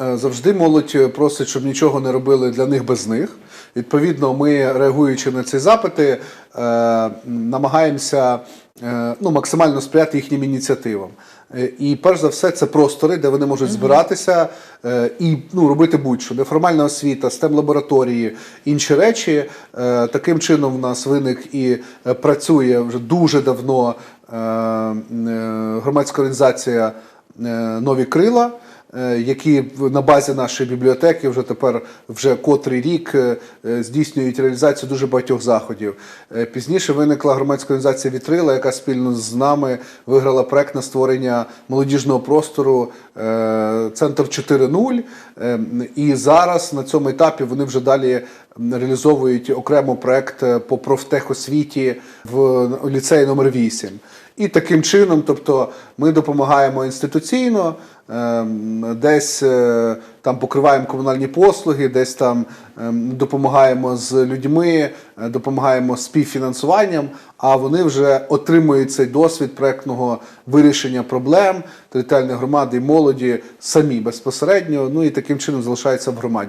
е, завжди молодь просить, щоб нічого не робили для них без них. Відповідно, ми, реагуючи на ці запити, е, намагаємося е, ну, максимально сприяти їхнім ініціативам. Е, І перш за все, це простори, де вони можуть збиратися е, і ну, робити будь-що. Неформальна освіта, stem лабораторії, інші речі. Е, Таким чином, в нас виник і е, працює вже дуже давно е, е, громадська організація е, Нові крила. Е, Які на базі нашої бібліотеки вже тепер вже котрий рік е, е, здійснюють реалізацію дуже багатьох заходів. Пізніше виникла громадська організація Вітрила, яка спільно з нами виграла проект на створення молодіжного простору Центр 4.0. Е, І зараз на цьому етапі вони вже далі реалізовують окремо проект по профтехосвіті в ліцеї номер 8. І таким чином, тобто, ми допомагаємо інституційно, десь е, там покриваємо комунальні послуги, десь там ем, допомагаємо з людьми, е, допомагаємо співфінансуванням, а вони вже отримують цей досвід проектного вирішення проблем територіальної громади і молоді самі безпосередньо. Ну і таким чином залишаються в громаді.